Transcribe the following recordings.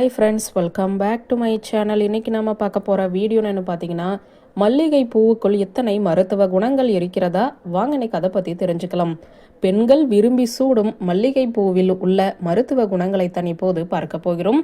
Hi friends welcome back to my channel இன்னைக்கு நம்ம பார்க்க போகிற வீடியோன்னு பார்த்தீங்கன்னா மல்லிகை பூவுக்குள் எத்தனை மருத்துவ குணங்கள் இருக்கிறதா? வாங்க இன்னைக்கு அதை பற்றி தெரிஞ்சுக்கலாம். பெண்கள் விரும்பி சூடும் மல்லிகை பூவில் உள்ள மருத்துவ குணங்களை தான் இப்போது பார்க்க போகிறோம்.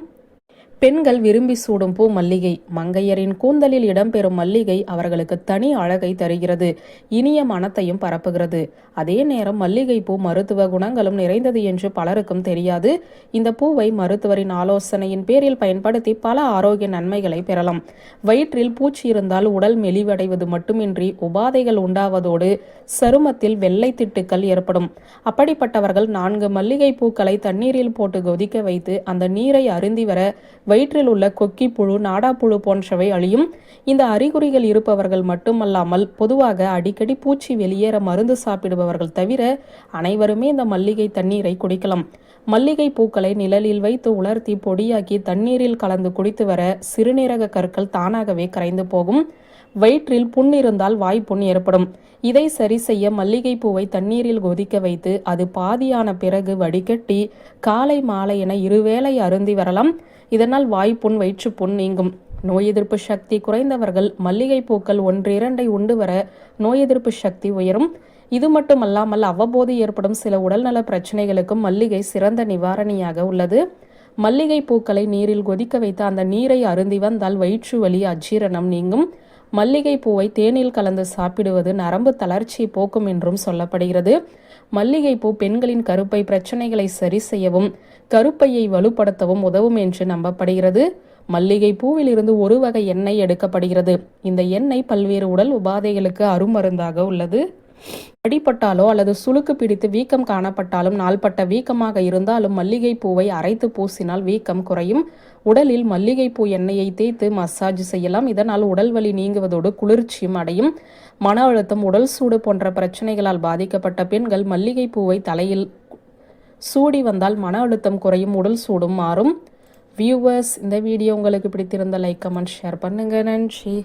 பெண்கள் விரும்பி சூடும் பூ மல்லிகை. மங்கையரின் கூந்தலில் இடம்பெறும் மல்லிகை அவர்களுக்கு தனி அழகை தருகிறது. இனிய மனத்தையும் பரப்புகிறது. அதே நேரம் மல்லிகை பூ மருத்துவ குணங்களும் நிறைந்தது என்று பலருக்கும் தெரியாது. இந்த பூவை மருத்துவரின் ஆலோசனையின் பேரில் பயன்படுத்தி பல ஆரோக்கிய நன்மைகளை பெறலாம். வயிற்றில் பூச்சி இருந்தால் உடல் மெலிவடைவது மட்டுமின்றி உபாதைகள் உண்டாவதோடு சருமத்தில் வெள்ளை திட்டுக்கள் ஏற்படும். அப்படிப்பட்டவர்கள் நான்கு மல்லிகை பூக்களை தண்ணீரில் போட்டு கொதிக்க வைத்து அந்த நீரை அருந்தி வர வயிற்றில் உள்ள கொக்கி புழு நாடாப்புழு போன்றவை அழியும். இந்த அறிகுறிகள் இருப்பவர்கள் மட்டுமல்லாமல் பொதுவாக அடிக்கடி பூச்சி வெளியேற மருந்து சாப்பிடுபவர்கள் தவிர அனைவருமே இந்த மல்லிகை தண்ணீரை குடிக்கலாம். மல்லிகை பூக்களை நிழலில் வைத்து உலர்த்தி பொடியாக்கி தண்ணீரில் கலந்து குடித்து வர சிறுநீரக கற்கள் தானாகவே கரைந்து போகும். வயிற்றில் புண் இருந்தால் வாய்ப்புண் ஏற்படும். இதை சரி செய்ய மல்லிகைப்பூவை தண்ணீரில் கொதிக்க வைத்து அது பாதியான பிறகு வடிகட்டி காலை மாலை என இருவேளை அருந்தி வரலாம். இதனால் வாய்ப்புண் வயிற்றுப்புண் நீங்கும். நோய் எதிர்ப்பு சக்தி குறைந்தவர்கள் மல்லிகை பூக்கள் ஒன்று இரண்டை உண்டு வர நோய் எதிர்ப்பு சக்தி உயரும். இது மட்டுமல்லாமல் அவ்வப்போது ஏற்படும் சில உடல்நல பிரச்சனைகளுக்கும் மல்லிகை சிறந்த நிவாரணியாக உள்ளது. மல்லிகை பூக்களை நீரில் கொதிக்க வைத்து அந்த நீரை அருந்தி வந்தால் வயிற்று வலி அஜீரணம் நீங்கும். மல்லிகை பூவை தேனில் கலந்து சாப்பிடுவது நரம்பு தளர்ச்சி போக்கும் என்றும் சொல்லப்படுகிறது. மல்லிகைப்பூ பெண்களின் கருப்பை பிரச்சனைகளை சரி செய்யவும் கருப்பையை வலுப்படுத்தவும் உதவும் என்று நம்பப்படுகிறது. மல்லிகை பூவில் இருந்து ஒரு வகை எண்ணெய் எடுக்கப்படுகிறது. இந்த எண்ணெய் பல்வேறு உடல் உபாதைகளுக்கு அருமருந்தாக உள்ளது. அடிப்பட்டாலோ அல்லது சுளுக்கு பிடித்து வீக்கம் காணப்பட்டாலும் நாள்பட்ட வீக்கமாக இருந்தாலும் மல்லிகை பூவை அரைத்து பூசினால் வீக்கம் குறையும். உடலில் மல்லிகை பூ எண்ணெயை தேய்த்து மசாஜ் செய்யலாம். இதனால் உடல் வலி நீங்குவதோடு குளிர்ச்சியும் அடையும். மன அழுத்தம் உடல் சூடு போன்ற பிரச்சனைகளால் பாதிக்கப்பட்ட பெண்கள் மல்லிகை பூவை தலையில் சூடி வந்தால் மன அழுத்தம் குறையும் உடல் சூடும் மாறும். வியூவர்ஸ் இந்த வீடியோ உங்களுக்கு பிடித்திருந்த லைக் கமெண்ட் ஷேர் பண்ணுங்க. நன்றி.